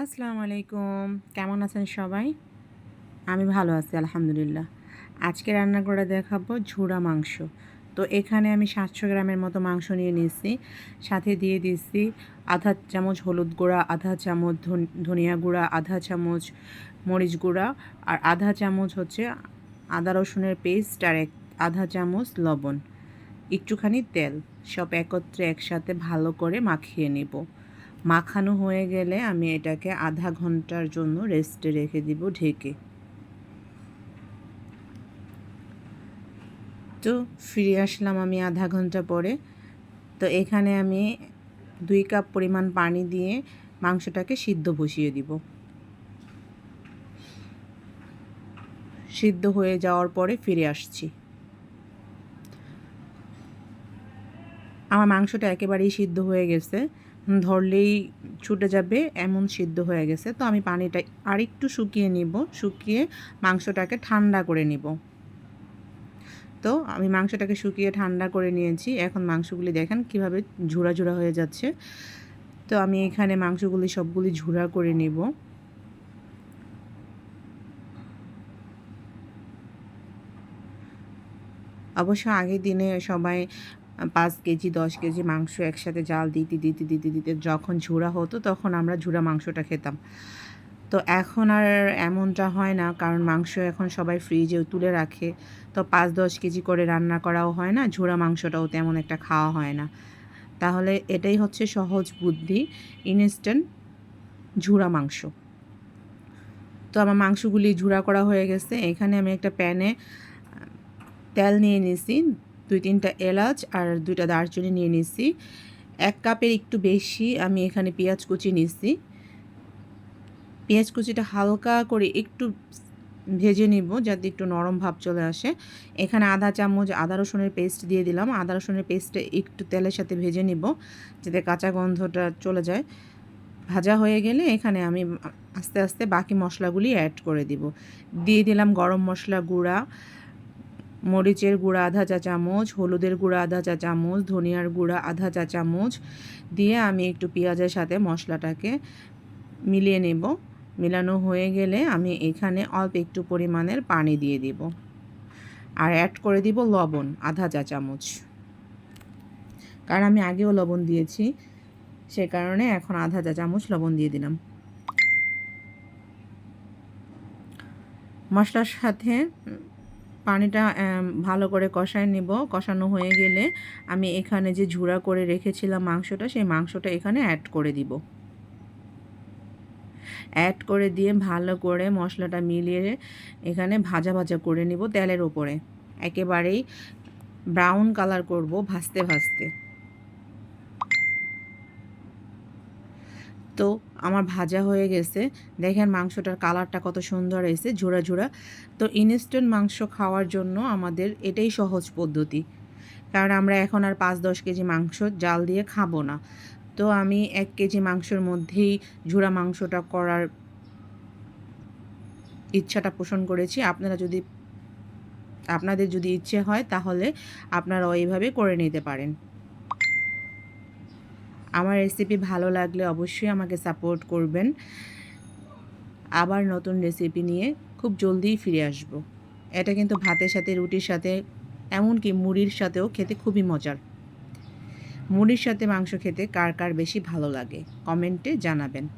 আসসালামু আলাইকুম। কেমন আছেন সবাই? আমি ভালো আছি, আলহামদুলিল্লাহ। আজকে রান্না করে দেখাবো ঝুড়া মাংস। তো এখানে আমি সাতশো গ্রামের মতো মাংস নিয়ে নিয়েছি। সাথে দিয়ে দিয়েছি আধা চামচ হলুদ গুঁড়া, আধা চামচ ধনিয়া গুঁড়া, আধা চামচ মরিচ গুঁড়া আর আধা চামচ হচ্ছে আদা রসুনের পেস্ট আর এক, আধা চামচ লবণ। একটুখানি তেল। সব একত্রে একসাথে ভালো করে মাখিয়ে নেব। মাখানো হয়ে গেলে আমি এটাকে আধা ঘণ্টার জন্য রেস্টে রেখে দিব ঢেকে। তো ফিরে আসলাম আমি আধা ঘণ্টা পরে। তো এখানে আমি দুই কাপ পরিমাণ পানি দিয়ে মাংসটাকে সিদ্ধ বসিয়ে দিব। সিদ্ধ হয়ে যাওয়ার পরে ফিরে আসছি। আমার মাংসটা একেবারেই সিদ্ধ হয়ে গেছে। ধরলেই ছুটে যাবে, এমন সিদ্ধ হয়ে গেছে। তো আমি পানিটা আরেকটু শুকিয়ে নিব, শুকিয়ে মাংসটাকে ঠান্ডা করে নিব। তো আমি মাংসটাকে শুকিয়ে ঠান্ডা করে নিয়েছি। এখন মাংসগুলি দেখেন কীভাবে ঝুড়া ঝুড়া হয়ে যাচ্ছে। তো আমি এখানে মাংসগুলি সবগুলি ঝুড়া করে নিব। অবশ্য আগের দিনে সবাই পাঁচ কেজি, দশ কেজি মাংস একসাথে জাল দিতে দিতে দিতে দিতে যখন ঝুড়া হতো তখন আমরা ঝুড়া মাংসটা খেতাম। তো এখন আর এমনটা হয় না, কারণ মাংস এখন সবাই ফ্রিজে তুলে রাখে। তো পাঁচ, দশ কেজি করে রান্না করাও হয় না, ঝুড়া মাংসটাও তেমন একটা খাওয়া হয় না। তাহলে এটাই হচ্ছে সহজ বুদ্ধি ইনস্ট্যান্ট ঝুড়া মাংস। তো আমার মাংসগুলি ঝুড়া করা হয়ে গেছে। এখানে আমি একটা প্যানে তেল নিয়ে নিয়েছি দুই তিনটা এলাচ আর দুইটা দারচিনি নিয়ে নিছি। এক কাপের একটু বেশি আমি এখানে পেঁয়াজ কুচি নিছি। পেঁয়াজ কুচিটা হালকা করে একটু ভেজে নিব যাতে একটু নরম ভাব চলে আসে। এখানে আধা চামচ আদা রসুনের পেস্ট দিয়ে দিলাম। আদা রসুনের পেস্টটা একটু তেলের সাথে ভেজে নিব যাতে কাঁচা গন্ধটা চলে যায়। ভাজা হয়ে গেলে এখানে আমি আস্তে আস্তে বাকি মশলাগুলি অ্যাড করে দিব। দিয়ে দিলাম গরম মশলা গুঁড়া। মরিচের গুঁড়া আধা চা চামচ, হলুদের গুঁড়া আধা চা চামচ, ধনিয়ার গুঁড়া আধা চা চামচ দিয়ে আমি একটু পেঁয়াজের সাথে মশলাটাকে মিলিয়ে নেব। মেলানো হয়ে গেলে আমি এখানে অল্প একটু পরিমাণের পানি দিয়ে দিব। আর অ্যাড করে দিব লবণ, আধা চা চামচ। কারণ আমি আগেও লবণ দিয়েছি, সে কারণে এখন আধা চা চামচ লবণ দিয়ে দিলাম। মশলার সাথে পানিটা ভালো করে কষায় নেব। কষানো হয়ে গেলে আমি এখানে যে ঝুড়া করে রেখেছিলাম মাংসটা, সেই মাংসটা এখানে অ্যাড করে দিব। অ্যাড করে দিয়ে ভালো করে মশলাটা মিলিয়ে এখানে ভাজা ভাজা করে নিব তেলের ওপরে। একেবারেই ব্রাউন কালার করব ভাজতে ভাজতে। তো আমার ভাজা হয়ে গেছে। দেখেন মাংসটার কালারটা কত সুন্দর এসে ঝোড়া ঝোড়া। তো ইনস্ট্যান্ট মাংস খাওয়ার জন্য আমাদের এটাই সহজ পদ্ধতি। কারণ আমরা এখন আর পাঁচ দশ কেজি মাংস জাল দিয়ে খাব না। তো আমি এক কেজি মাংসের মধ্যেই ঝুড়া মাংসটা করার ইচ্ছাটা পোষণ করেছি। আপনারা যদি, আপনাদের যদি ইচ্ছে হয় তাহলে আপনারা ওইভাবে করে নিতে পারেন। আমার রেসিপি ভালো লাগলে অবশ্যই আমাকে সাপোর্ট করবেন। আবার নতুন রেসিপি নিয়ে খুব জলদিই ফিরে আসব। এটা কিন্তু ভাতের সাথে, রুটির সাথে, এমনকি মুড়ির সাথেও খেতে খুবই মজার। মুড়ির সাথে মাংস খেতে কার কার বেশি ভালো লাগে? কমেন্টে জানাবেন।